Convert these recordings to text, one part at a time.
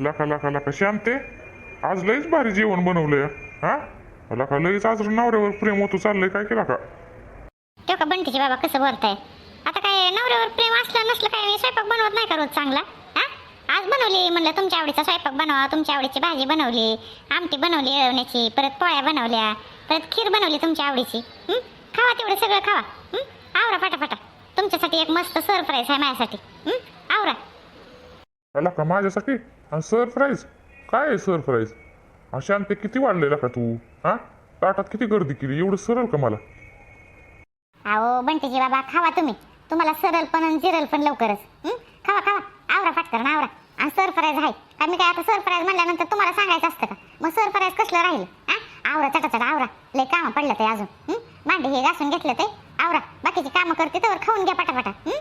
लका लका लका शांते आज लयच भारी जेवण बनवलंय हा? लका लयच आज नवऱ्यावर प्रेम होतो चाललंय काय केला का? तो का बंटीचे बाबा कसं बोलताय? आता काय नवऱ्यावर प्रेम असलं नसलं काय मी स्वयंपाक बनवत नाही का रोज चांगला? हा? आज बनवली म्हणलं तुमच्या आवडीचा स्वयंपाक बनवा तुमच्या आवडीची भाजी बनवली आमटी बनवली रवण्याची परत पोळ्या बनवल्या परत खीर बनवली तुमच्या आवडीची? खावा तेवढं सगळं खावा? आवरा फटाफटा तुमच्यासाठी एक मस्त सरप्राईज आहे माझ्यासाठी? आवरा. लका माझ्यासाठी? आणि सरप्राईज काय आहे सरप्राईज शांते किती वाढलेला का तू? हा? ताटात किती गर्दी केली? एवढं सरळ का मला? अहो बंटीजी बाबा खावा तुम्ही. तुम्हाला सरळ पण आणि जिरल पण लवकरच. हं? खावा खावा. आवरा फाटकर आवरा. आणि सरप्राईज आहे. का मी काय आता सरप्राईज म्हणल्यानंतर तुम्हाला सांगायचं असतं का? मग सरप्राईज कसलं राहील? हा? आवरा चटाचट आवरा. लय कामं पडलं ते अजून. हं? भांडी हे घासून घेतलं ते. आवरा. बाकीची कामं करते तर खाऊन घ्या पटापटा. हं?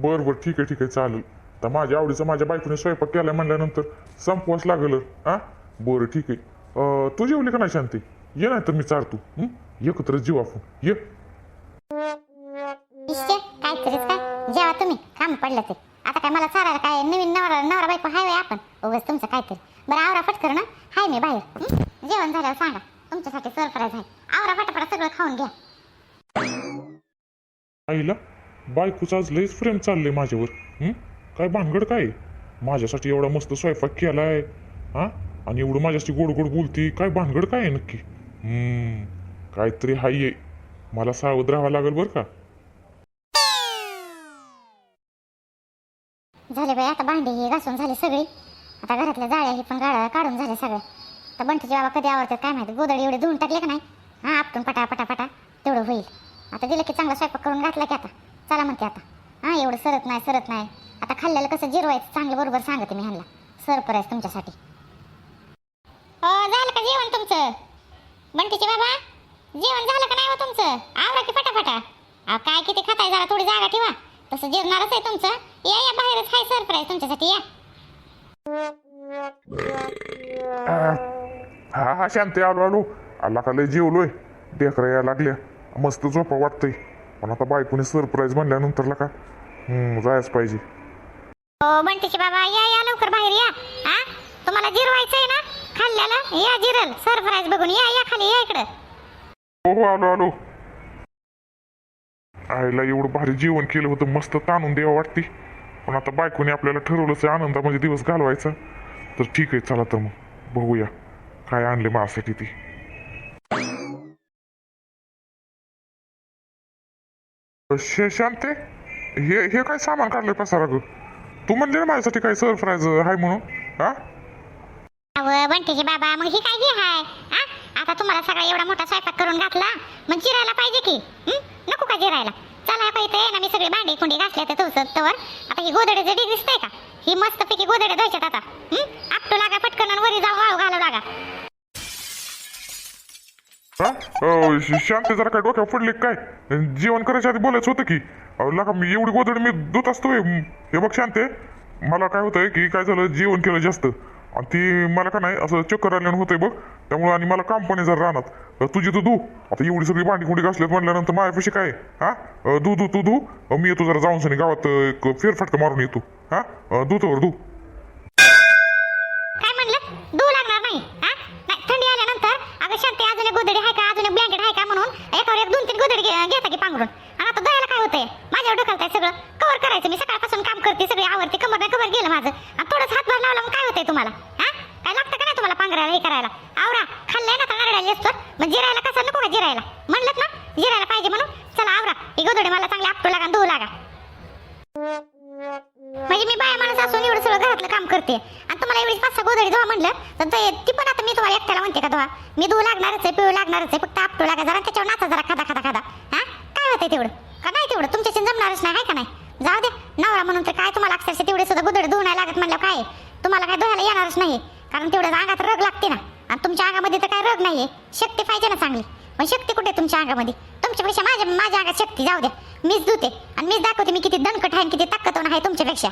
बरं बरं. ठीक आहे ठीक आहे. चालेल. तर माझ्या आवडीचं माझ्या बायकोने स्वयंपाक केलाय म्हणल्यानंतर संपवास लागलं हा? बरं ठीक आहे. तू जेवली का नाही शांती? ये नाही तर मी चारतो? एकत्र जीव आपण ये. इश्य काहीतरीच काय जेवा तुम्ही. काम पडलं ते. आता काय मला चारायला काय नवीन नवरा नवरा बायको हाय वय आपण? उगाच तुमचं काहीतरी. बरं आवरा फटकर ना. हाय मी बाहेर? जेवण झाल्यावर सांगा. तुमच्यासाठी सरप्राईज आहे. आवरा फटाफटा सगळं खाऊन घ्या. आईला? बायकोचं आज लयच प्रेम चाललंय माझ्यावर? काय भानगड काय? माझ्यासाठी एवढा मस्त स्वयंपाक केलाय. हा? आणि एवढं माझ्याशी गोड गोड बोलती काय भानगड काय आहे नक्की? हम्म काहीतरी हाय. आहे मला सावध राहावं लागेल बरं का? झाले बाई आता भांडी हे घासून झाले सगळी. आता घरातल्या जाळ्या हे पण गाड्या काढून झाल्या सगळ्या तर बंटीचे बाबा कधी आवडतात काय माहिती? गोदडी एवढे धुवून टाकले का नाही? हा आपटून पटा पटा पटा. तेवढं होईल. आता दिलं की चांगला स्वयंपाक करून घातला की आता. चला म्हणते आता. हा एवढं सरत नाही सरत नाही. आता खाल्ल्याला कसं जिरवायचं चांगलं बरोबर सांगते मी ह्यांना. सरप्राईज तुमच्यासाठी. हो झालं का जेवण तुमचं? बंटीचे बाबा जेवण झालं का नाही हो तुमचं? आवरा की फटाफटा. अहो काय किती खाताय जरा थोडी जागा ठेवा. तसं जेवणारच आहे तुमचं. या या बाहेरच हाय सरप्राईज तुमच्यासाठी या. हा हा शांती आलो आलो. आला का लय जेवलोय. डेकरा यायला लागल्या. मस्त झोपा वाटतंय. पण आता बायकोने सरप्राईज म्हणल्यानंतरला का? हम्म जायच पाहिजे. हो बंटीचे बाबा या या लवकर बाहेर या. हा तुम्हाला जिरवायचंय ना? खाल्ल्याला? या जिरल. सरप्राईज बघून या या खाली या इकडं. हो हो आलो आलो. आईला एवढं भारी जेवण केलं होतं मस्त ताणून द्यावं वाटते. पण आता बायकोने आपल्याला ठरवलंच आहे आनंदामध्ये म्हणजे दिवस घालवायचा. तर ठीक आहे चला तर मग. बघूया काय आणले माझ्यासाठी ती. शांते हे हे काय सामान काढलंय पसारा ग? तू म्हणले ना माझ्यासाठी काही सरप्राईज आहे म्हणून. हा? अहो बंटीचे बाबा मग ही काय घे हाय? हा? आता तुम्हाला सगळा एवढा मोठा स्वयंपाक करून घातला मग जिरायला पाहिजे की? हं? नको का जिरायला? चला पाहिजे ना मी सगळी भांडी कुंडी घासले तर तुझं तवर. आता ही गोदडे डी दिसतंय का? ही मस्त पैकी गोदडे धुवायच्यात आता. आपटू लागा पटकन आणि वरी जाऊन वाळू घालू लागा. शांती जरा काय डोक्या पडले काय? जेवण करायच्या आधी बोलायचं होतं की. लका मी एवढी गोदड मी दूत असतोय. हे बघ शांते मला काय होतंय की काय झालं जेवण केलं जास्त. आणि ती मला का नाही असं चक्कर आल्यानं होतंय बघ. त्यामुळे आणि मला काम पण जरा राहणार तुझी तू धू. आता एवढी सगळी भांडी कुंडी घासल्यात म्हणल्यानंतर माझ्यापाशी काय आहे? हा? दू धू तू धू. मी येतो जरा जाऊन सनी गावात एक फेरफटका मारून येतो. हा? अ, दू गोदडी आहे का? अजून एक ब्लँकेट आहे का म्हणून? एकावर एक दोन तीन गोदडी घेता की पांघरून. आणि आता दयाला काय होतंय? माझ्यावर ढकलताय सगळं. कवर करायचं. मी सकाळपासून काम करते सगळी आवडते कमर नाही कवर गेलं माझं. आणि थोडंच हातभार लावला मग काय होतंय तुम्हाला? हा? काय लागतं का नाही तुम्हाला पांघरायला हे करायला? आवरा. खाल्लंय ना आता नरड्याला असतो मग जिरायला कसं? नको का जिरायला? म्हणलं ना? जिरायला पाहिजे म्हणून? चला आवरा. ही गोदडी मला चांगली आपटू लागा धुवू लागा. म्हणजे मी बाया माणूस असून एवढं सगळं घरातलं काम करते. मला तुम्हाला एवढी पाच सहा गोदडी धुवा म्हणलं तर ते- ती पण आता मी तुम्हाला एकट्याला म्हणते का धुवा? मी धुवू लागणारच आहे पिळू लागणारच आहे फक्त आपटू लागा जरा त्याच्यावर नाचा जरा खादा खादा खादा. हा? काय होतंय तेवढं? का नाही तेवढं? तुमच्याशी जमणारच नाही आहे का नाही? जाऊ द्या. नवरा म्हणून तर काय तुम्हाला अक्षरशः तेवढे सुद्धा गोदडी धुवू नाही लागत म्हणलं काय? आहे? तुम्हाला काय धुवायला येणारच नाही कारण तेवढं अंगात रग लागते ना. आणि तुमच्या अंगामध्ये तर काय रग नाहीये. शक्ती पाहिजे ना चांगली. पण शक्ती कुठे आहे तुमच्या अंगामध्ये? तुमच्यापेक्षा माझ्या माझ्या अंगात शक्ती. जाऊ द्या. मीच धुते. आणि मीच दाखवते मी किती दणकट आहे आणि किती ताकदवान आहे तुमच्यापेक्षा.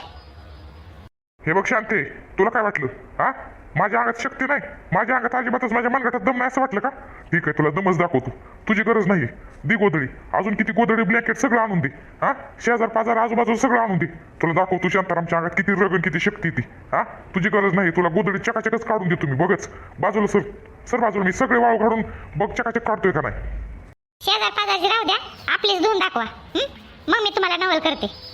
हे बघ शांती तुला काय वाटलं? हा? माझ्या अंगात शक्ती नाही. माझ्या अंगात अजिबातच माझ्या मनगटात दम नाही असं वाटलं का? ठीक आहे तुला दमच दाखवतो. तुझी गरज नाही दी गोदडी अजून किती गोदडी ब्लँकेट सगळं आणून दे. हा? शेजार पाजार आजूबाजू सगळं आणून दे. तुला दाखवतो शांतारामच्या अंगात किती रगण किती शक्ती ती. हा? तुझी गरज नाही तुला गोदडी चकाचकच काढून देतो मी. बघच. बाजूला सर. सर बाजूला मी सगळे वाळू काढून बघ चकाचक काढतोय का नाही. शेजार पाजारची राहू द्या. आपलीच धुवून दाखवा. मग मी तुम्हाला नवल करते.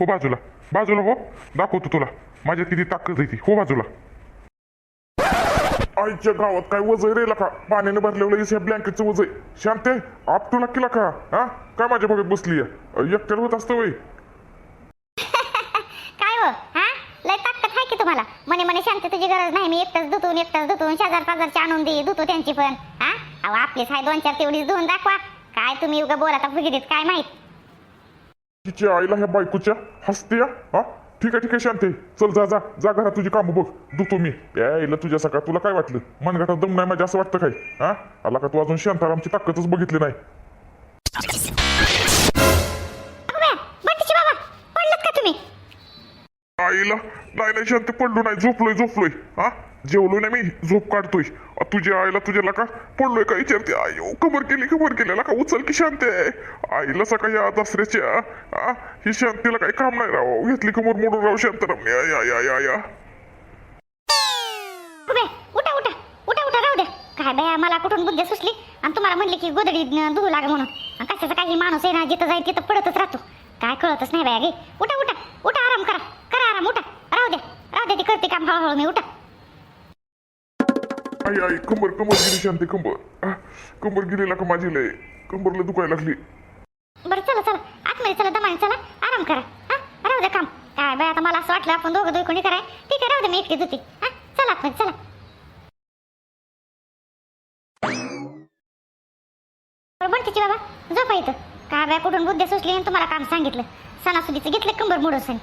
हो बाजूला. बाजूला हो. दाखवतो तुला. माझ्यात किती ताकद आहे ती. हो बाजूला. आईच्या गावात काय वजय रे का? पाण्याने भरलेलं या ब्लँकेटचं वजय शांते आप तुला केला का हा? काय माझ्या बघत बसली एकट्याला होत असतं वय. काय हो? हा? लय ताकद आहे की तुम्हाला? म्हणे म्हणे शांत तुझी गरज नाही. मी एकटाच धुतून एकटाच धुतून शेजार पाजारची आणून दे. धुतो त्यांची पण. हा? अहो आपलीच आहे दोन चार तेवढीच धुवून दाखवा. काय तुम्ही उगा बोलाता फुगिरीत? काय माहीत? तिच्या आईला ह्या बायकोच्या हसते हा? ठीक आहे ठीक आहे शांते. चल जा जा. जा घरात तुझी कामं बघ. दुखतो मी. यायला तुझ्या सकाळ तुला काय वाटलं? मनगटात दम नाही माझ्या असं वाटतं काय? हा? आला का तू अजून शांतारामची ताकदच बघितली नाही? नाही नाही शांत पडलो नाही झोपलोय झोपलोय. हा? जेवलो नाही मी झोप काढतोय. तुझ्या आईला तुझ्याला का? पडलोय का? विचारते. आई कबर केली कबर केलेला का उचल की शांत आहे? आईला सकाळी या दसऱ्याच्या हा ही शांतीला काही काम नाही राव. घेतली कमर मोडून राव राम या या या या या. उठा उठा. उठा उठा राहू द्या. काय बाया मला कुठून बुद्धी सुचली? आणि तुम्हाला म्हणले की गोदडी न, धुवू लागा म्हणून. आणि कशाचा काही माणूस आहे ना जिथं जाईल तिथं पडतच राहतो. काय कळतच नाही बाया गे उठा उठा. उठा आराम करा. करा आराम उठा. राहू द्या राहू द्या ती करते काम हळूहळू मी उठा. आई आई कंबर कंबर गेली शांती कंबर. आ, कंबर गेलेला का माझी लय? कंबरला दुखायला लागली. बरं चला चला. आतमध्ये चला दमाने चला. आराम करा. हा राहू द्या काम. काय बाय आता मला असं वाटलं आपण दोघं दोघं कोणी कराय. ठीक आहे राहू द्या मी एकटी धुते. हा चला आतमध्ये चला. बरं बनतीची बाबा. झोपा इथं. काय बाय कुठून बुद्धी सुचली आणि तुम्हाला काम सांगितलं. सणासुदीचं घेतलं कंबर मोडून?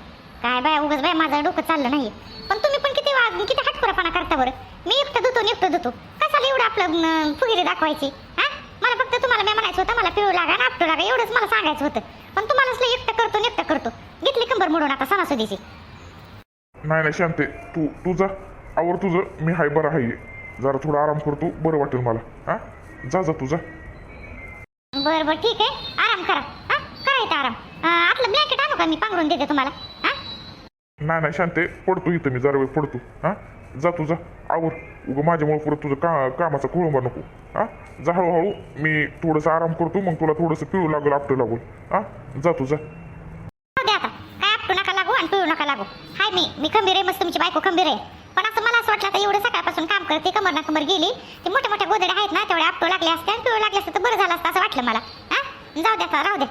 काय बाय उगाच बाय माझं डोकं चाललं नाही पण तुम्ही पण किती वा किती हटपुरापणा करता बरं? मी एकटं धुतो एकटं धुतो. कशाला एवढं आपलं फुगिरी दाखवायची? हा? मला फक्त तुम्हाला मी म्हणायचं होतं मला पिळू लागा आणि आपटू लागा एवढंच मला सांगायचं होतं. पण तुम्हालाच लय एकटं करतो एकटं करतो. घेतली कंबर मोडून आता सणासुदीची. नाही नाही शांते तू तू जा. आवर तुझं. मी हाय बरं हाय. जरा थोडा आराम करतो बरं वाटेल मला. हा? जा जा तू जा. बरं बरं ठीक आहे. आराम करा. हा? करायचं आराम. आपलं ब्लँकेट आणू का मी? पांघरून देते तुम्हाला. नाही नाही शांते पडतो इथं मी जरा वेळ पडतो हा? जा तू जा. आवर. उगं माझ्यामुळे पुढं तुझं का कामाचा खोळंबा नको. हा? जा हळूहळू. मी थोडंसं आराम करतो मग तुला थोडंसं पिळू लागल आपटं लागूल. हा? जा तू जा. काय आपटू नका लागू आणि पिळू नका लागू. हाय मी. मी खंबीर आहे मस्त तुमची बायको खंबीर आहे. पण असं मला असं वाटलं आता एवढं सकाळपासून काम करते कमर ना कमर गेली. ते मोठ्या मोठ्या गोदड्या आहेत ना तेवढ्या आपटू आणि पिळू लागले असते. तर बरं झालं असतं असं वाटलं मला. हा? जाऊ द्या राहू दे.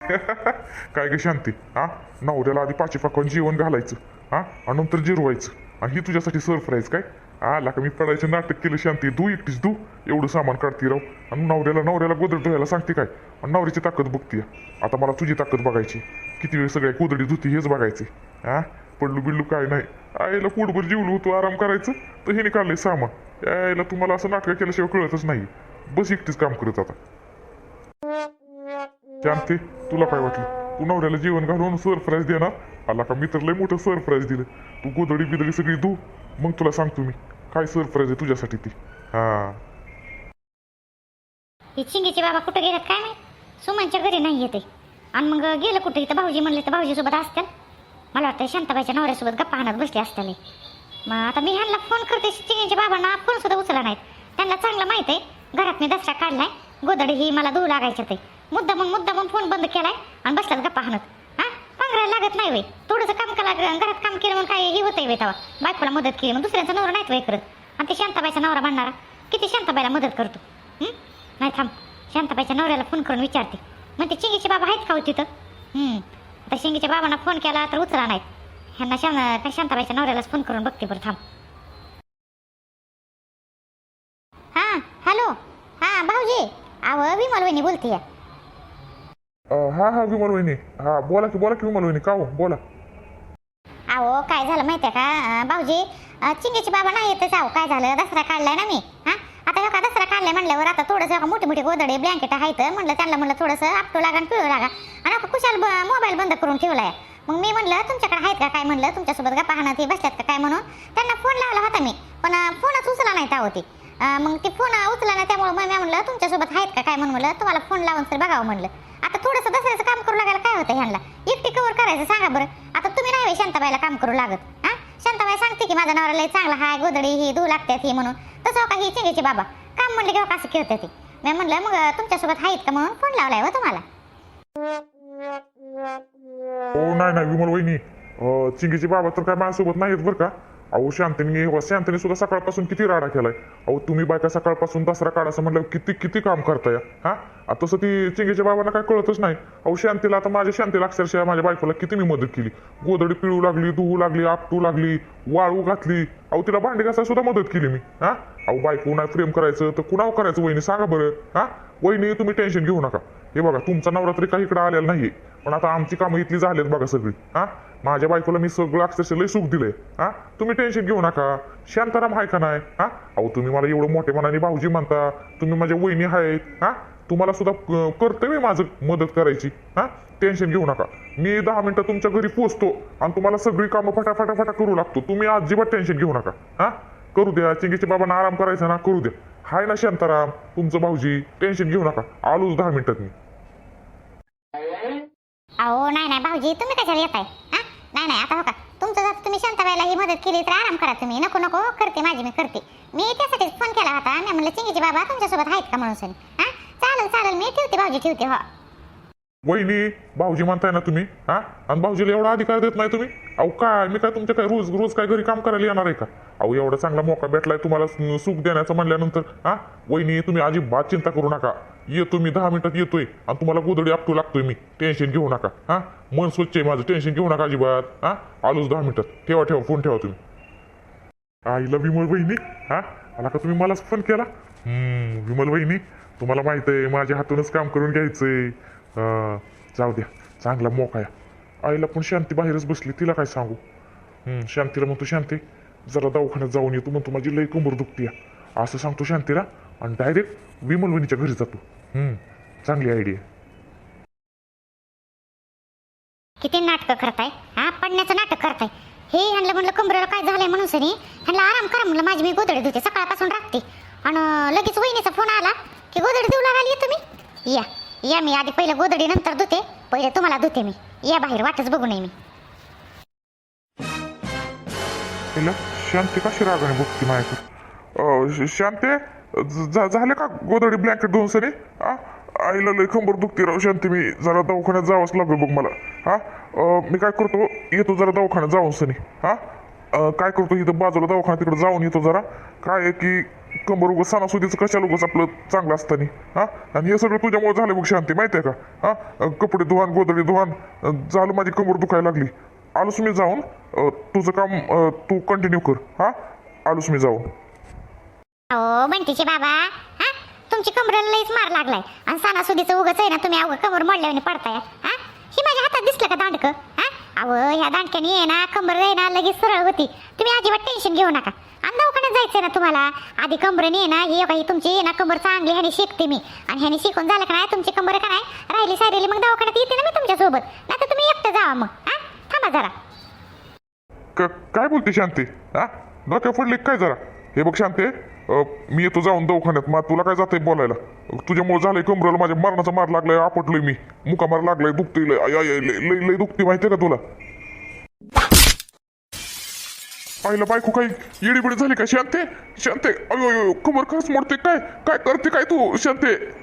काय ग शांती? हा? नवऱ्याला आधी पाची पाकवून जेवण घालायचं हा? आणि नंतर जिरवायचं. आणि ही तुझ्यासाठी सरप्राईज काय? आला का मी पडायचं नाटक केलं शांती धू एकटीच धू एवढं सामान काढती राव. आणि नवऱ्याला नवऱ्याला गोदड धुवायला सांगते काय? आणि नवऱ्याची ताकद बघते आता मला तुझी ताकद बघायची. किती वेळ सगळ्या गोदडी धुती हेच बघायचे हा? पडलू बिडलू काय नाही. आईला पोटभर जेवलो होतो आराम करायचं तर हे काढलंय सामान. यायला तुम्हाला असं नाटक केल्याशिवाय कळतच नाही. बस एकटीच काम करत आता. शांती तुला काय वाटलं? तू नवऱ्याला जेवण घालून सरप्राईज देणार. आला का मी तर लय मोठं सरप्राईज दिलं. तू गोदडी बिदडी सगळी धू. मग तुला सांगतो मी. काय सरप्राईज आहे तुझ्यासाठी ती? हा. ही चिंगीचे बाबा कुठं गेल्यात काय माहीत? सुमनच्या घरी नाही येते. आणि मग गेलं कुठे? इथं भाऊजी म्हणले तर भाऊजी सोबत असतील मला वाटतं शांताबाईच्या नवऱ्यासोबत गप्पा हाणत बसले असताले मग आता मी ह्यांना फोन करते. चिंगीच्या बाबांना फोन सुद्धा उचला नाहीत. त्यांना चांगलं माहीत आहे. घरात मी दसरा काढलाय. गोदडी ही मला धुवू लागायचं ते मुद्दा मग मुद्दा मग फोन बंद केलाय आणि बसलात गप्पा हाणत. हा? पांघरायला लागत नाही वे थोडंसं काम करा घरात काम केलं म्हणून काय हे होतंय वे तेव्हा. बायकोला मदत केली मग दुसऱ्यांचा नवरा नाहीत वय करत. आणि ते शांताबाईचा नवरा म्हणणारा किती शांताबाईला मदत करतो? नाही थांब. शांताबाईच्या नवऱ्याला फोन करून विचारते. मग ते चिंगीचे बाबा आहेत का हो तिथं? आता शिंगीच्या बाबांना फोन केला तर उचला नाहीत ह्यांना शां काय शांताबाईच्या नवऱ्यालाच फोन करून बघते बरं थांब. हां हॅलो. हां भाऊजी. अहो विमल वहिनी बोलते या. हा हा विमल वहिनी. हा बोला की बोला की विमल वहिनी का हो? बोला. अहो काय झालं माहिती आहे का? अं, भाऊजी अं, बाबा नाही येतच अहो काय झालं? दसरा काढलाय ना मी. हा? आता हो का दसरा काढलाय म्हणल्यावर आता थोडंसं मोठे मोठे गोदडे ब्लँकेट आहेत. म्हणलं त्यांना म्हणलं थोडंसं आपटू लागा आणि पिळू लागा. आणि आपण कुशाल मोबाईल बंद करून ठेवलाय. मग मी म्हणलं तुमच्याकडे आहेत का काय? म्हणलं तुमच्यासोबत गप्पा हाणत ते बसल्यात का काय? म्हणून त्यांना फोन लावला होता मी. पण अं, फोनच उचला नाही होती मग ते फोन उचला ना त्यामुळे मग मी म्हणलं तुमच्यासोबत आहेत का काय? म्हणून म्हणलं तुम्हाला फोन लावून तर बघावं म्हणलं. आता थोडंसं दसऱ्याचं काम करू लागायला काय होतं ह्यांना एकटी कवर करायचं सांगा बरं. आता तुम्ही नाही शांताबाईला काम करू लागत हा? शांताबाई सांगते की माझा नवरा लय चांगला हाय गोदडी ही धू लागतात ही म्हणून. तसं हो का ही चिंगेची बाबा? काम म्हणले किंवा हो कसं खेळते ते. मी म्हणलं मग तुमच्यासोबत आहेत का म्हणून फोन लावलाय हो तुम्हाला. हो नाही नाही विमल वहिनी चिंगीचे बाबा तर काय माझ्यासोबत नाहीत बरं का? अहो शांतनी हो, शांतनी सुद्धा सकाळपासून किती राडा केलाय. अहो तुम्ही बायका सकाळपासून दसरा काढायचं म्हटलं किती किती काम करताय हा? आता तसं ती चिंगेच्या बाबांना काय कळतच नाही. अहो शांतीला आता माझ्या शांतीला अक्षरशः माझ्या बायकोला किती मी मदत केली. गोदडी पिळू लागली धुवू लागली आपटू लागली वाळू घातली. अहो तिला भांडी घासायला सुद्धा मदत केली मी हा? अहो बायको नाही प्रेम करायचं तर कुणावर करायचं वहिनी? सांगा बरं हा? वहिनी तुम्ही टेन्शन घेऊ नका. हे बघा तुमचा नवरात्री काही इकडे आलेला नाहीये. पण आता आमची कामं इथली आहेत बघा सगळी. हा? माझ्या बायकोला मी सगळं अक्षरशः लय सुख दिलंय. हा? तुम्ही टेन्शन घेऊ नका. शांताराम आहे का नाही? हा? अहो तुम्ही मला एवढं मोठे मनाने भाऊजी म्हणता. तुम्ही माझ्या वहिनी आहेत. हा? तुम्हाला सुद्धा कर्तव्य माझं मदत करायची. हा? टेन्शन घेऊ नका. मी दहा मिनिटं तुमच्या घरी पोचतो आणि तुम्हाला सगळी कामं फटाफटाफटा करू लागतो. तुम्ही अजिबात टेन्शन घेऊ नका. हा? करू द्या. चिंगीच्या बाबांना आराम करायचा ना? करू द्या. हाय ना शांताराम तुमचं भाऊजी टेन्शन घेऊ नका. आलोच दहा मिनिटात मी अहो नाही नाही भाऊजी तुम्ही कशाला येताय? हा? नाही नाही आता हो का? तुमचं जर तुम्ही शांताबाईला ही मदत केली तर आराम करा तुम्ही. नको नको करते माझी मी करते. मी त्यासाठीच फोन केला होता. मी म्हणलं चिंगीचे बाबा तुमच्यासोबत आहेत का म्हणून सनी हा? चालेल चालेल मी ठेवते भाऊजी ठेवते हो. वहिनी भाऊजी म्हणताय ना तुम्ही हा? आणि भाऊजीला एवढा अधिकार देत नाही तुम्ही? अहो काय मी काय तुमच्या काय रोज रोज काय घरी काम करायला येणार आहे का? अहो एवढा चांगला मोका भेटलाय तुम्हाला सु- सुख देण्याचं म्हणल्यानंतर हा? वहिनी तुम्ही अजिबात चिंता करू नका. येतो मी दहा मिनिटात येतोय. आणि तुम्हाला गोदडी आपटू लागतोय मी. टेन्शन घेऊ नका हा? मन स्वच्छ आहे माझं टेन्शन घेऊ नका अजिबात हा? आलोच दहा मिनिटात. ठेवा ठेवा फोन ठेवा तुम्ही. आईला विमल वहिनी. हा? आला का तुम्ही मलाच फोन केला? हम्म, विमल वहिनी तुम्हाला माहीत आहे माझ्या हातूनच काम करून घ्यायचंय. अं, जाऊ द्या चांगला मोका आहे. आईला पण शांती बाहेरच बसली तिला काय सांगू? हम्म, शांतीला म्हणतो शांती. जरा दवाखान्यात जाऊन येतो म्हणतो माझी लई कंबर दुखती असं सांगतो शांतीला आणि डायरेक्ट विमल वहिनीच्या घरी जातो. हम्म, चांगली आयडिया किती नाटकं करताय? हा पडण्याचं नाटक करताय. हे ह्यांना म्हणलं कमरेला काय झालंय म्हणून सनी ह्यांना आराम करा म्हणलं माझी मी गोदडी धुते सकाळपासून राखते आणि लगेच वहिनीचा फोन आला की गोदडी देऊ लागली तुम्ही? या या मी आधी पहिलं गोदडी नंतर धुते पहिले तुम्हाला धुते मी. या बाहेर वाटच बघू नये मी. तिला शांती कशी रागाने बघती माझ्याकडे शांते झा- झाले का गोदडी ब्लँकेट दोन सरी हा आईला लय खंबर दुखते राव शांती मी. जरा दवाखान्यात जावंच लागेल बघ मला. हा? मी काय करतो? येतो जरा दवाखान्यात जाऊन सनी. हा? काय करतो? इथं बाजूला दवाखान्यात तिकडे जाऊन येतो जरा. काय आहे की कंबर उगं सणासुदीचं कशाला लोकच आपलं चांगलं असताना हा? आणि हे सगळं तुझ्यामुळे झालं बघ शांती माहिती आहे का? हा? कपडे धुवान गोदडी धुवान. झालं माझी कंबर दुखायला लागली. आलोच मी जाऊन तुझं काम तू कंटिन्यू कर. हा? आलोच मी जाऊन. अहो बंटीचे बाबा. हा? तुमची कमरेला लईच मार लागलाय. आणि सणासुदीचं उगच आहे ना तुम्ही अवघं कमर मोडल्याने पडताय. हा? ही माझ्या हातात दिसलं का दांडक? हा? अहो ह्या दांडक्याने आहे ना कमर आहे ना लगेच सरळ होती. तुम्ही अजिबात टेन्शन घेऊ नका. आणि दवाखान्यात जायचंय ना तुम्हाला? आधी कंबरने आहे ना ही काही तुमची आहे ना कंबर चांगली ह्याने शिकते मी. आणि ह्याने शिकून झालं का नाही तुमची कंबर का नाही राहिली सायलेली मग दवाखान्यात येते ना मी तुमच्यासोबत. नाही तर तुम्ही एकटं जावा मग. हा? थांबा जरा. क- काय बोलते शांती? हा? डोक्या पडले काय जरा? हे बघ शांते अं, मी येतो जाऊन दवाखान्यात. मग तुला काय जातंय बोलायला? तुझ्यामुळे झालंय कमरेला माझ्या मरणाचा मार लागलाय आपटलोय मी. मुका मार लागलाय दुखते लय आय, आय, आय, लय लय- लय दुखते माहितीये का तुला? पाहिलं बायको काही? येडीबिडी झाली का शांते? शांते अयो अयो कमर खरंच मोडते काय? काय करते काय तू शांते?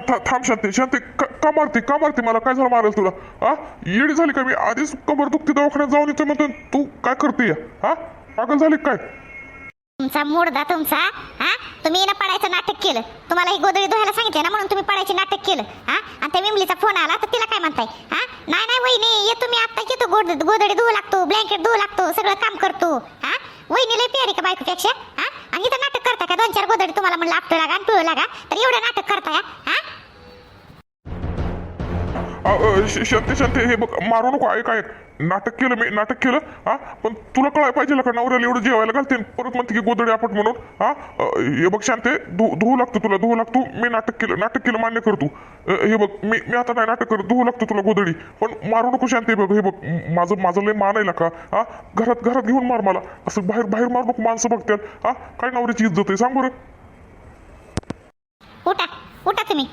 था- थांब शांती शांती का का मारते का मारते? मला काय झालं मारेल तुला? हा? येडी झाली का मी? आधीच कमर दुखते दवाखान्यात जाऊन येतो म्हणतो तू काय करते? हा? पागल झाली काय? तुमचा मुडदा तुमचा हा? तुम्ही ना पडायचं नाटक केलं. तुम्हाला ही गोदडी धुवायला सांगितले ना म्हणून तुम्ही पडायचे नाटक केलं हा? आणि त्या विमलीचा फोन आला तर तिला काय म्हणताय? हा? नाही नाही वहिनी येतो मी आता येतो गोद गोदडी धुवू लागतो ब्लँकेट धुवू लागतो सगळं काम करतो हा? वहिनी लय प्यारी का बायकोपेक्षा? आणि इथं नाटक करता का? दोन चार गोदडी तुम्हाला म्हणलं आपटू लागा आणि पिळू लागा. तर एवढं नाटक करताय हा? शांती शांती हे बघ मारू नको ऐक ऐक. नाटक केलं मी नाटक केलं हा? पण तुला कळाय पाहिजे का? नवऱ्याला एवढं जेवायला घालते परत म्हणते की गोदडी आपट म्हणून हा? हे बघ शांते धु धुवू लागतो तुला धुवू लागतो. मी नाटक केलं नाटक केलं मान्य करतो हे बघ मी मी आता नाही नाटक करत धुवू लागतो तुला गोदडी पण मारू नको शांती बघ हे बघ माझं माझं लय मानायला का हा? घरात घरात घेऊन मार मला. असं बाहेर बाहेर मारू नको माणसं बघतात हा? काय नवऱ्याची इज्जत आहे? सांग बरं. उठा उठा तुम्ही.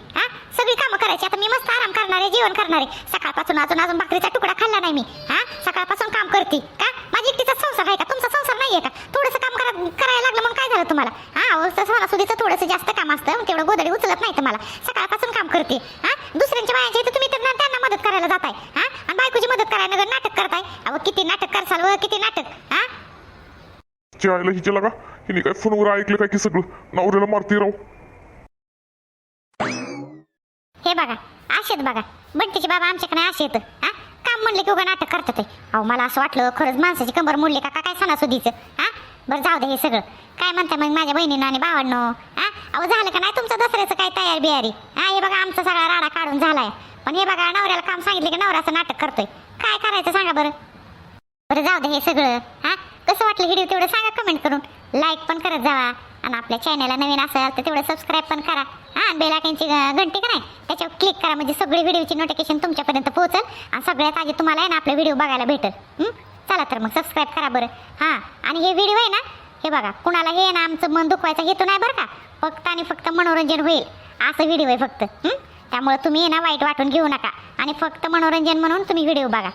करायची? आता मी मस्त आराम करणारे जेवण करणारे. सकाळपासून अजून अजून भाकरीचा तुकडा खाल्ला नाही मी. हा? सकाळपासून काम करते. का? माझी एकटीचा संसार आहे का? तुमचा संसार नाहीये का? थोडंसं काम करा करायला लागलं म्हणून काय झालं तुम्हाला? हा? सणासुदीचं थोडंसं जास्त काम असतं. तेवढं गोदडी उचलत नाही तुम्हाला. सकाळपासून काम करते. हा? दुसऱ्यांच्या बायांच्या इथं तुम्ही तर त्यांना मदत करायला जाताय. हा? आणि बायकोची मदत करायला नगर नाटक करताय. अहो किती नाटक करसाल व? किती नाटक? हा? जेवायला हिच्याला का हिने काय फोनवर ऐकलं काय की सगळं? नवऱ्याला मारते राहू हे बघा असेत बघा. बंटीचे बाबा आमच्याकडे असे येतं हा? काम म्हणले की उगा नाटक करतात ते. अहो मला असं वाटलं खरंच माणसाची कंबर मोडली का? काय सणासुदीचं हा? बरं जाऊ दे हे सगळं. काय म्हणता मग माझ्या बहिणीनं आणि भावांनो? हा? अहो झालं का नाही तुमचं दसऱ्याचं काय तयार बियारी? हा हे बघा आमचा सगळा राडा काढून झालाय. पण हे बघा नवऱ्याला काम सांगितलं की नवऱ्याचं नाटक करतोय. काय करायचं सांगा बरं? बरं जाऊ दे हे सगळं. हा? कसं वाटलं व्हिडिओ? तेवढं सांगा कमेंट करून. लाईक पण करत जावा. आणि आपल्या चॅनलला नवीन असेल तर तेवढं सबस्क्राईब पण करा. हां बेल घंटी का नाही? त्याच्यावर क्लिक करा. म्हणजे सगळी व्हिडिओची नोटिफिकेशन तुमच्यापर्यंत पोहोचल आणि सगळ्यात आधी तुम्हाला आहे ना आपले व्हिडिओ बघायला भेटेल. चला तर मग सबस्क्राईब करा बरं. हां आणि हे व्हिडिओ आहे ना हे बघा कुणाला हे ना आमचं मन दुखवायचा हेतू नाही बरं का? फक्त आणि फक्त मनोरंजन होईल. असं व्हिडिओ आहे फक्त. त्यामुळं त्यामुळे तुम्ही ना वाईट वाटून घेऊ नका. आणि फक्त मनोरंजन म्हणून तुम्ही व्हिडिओ बघा.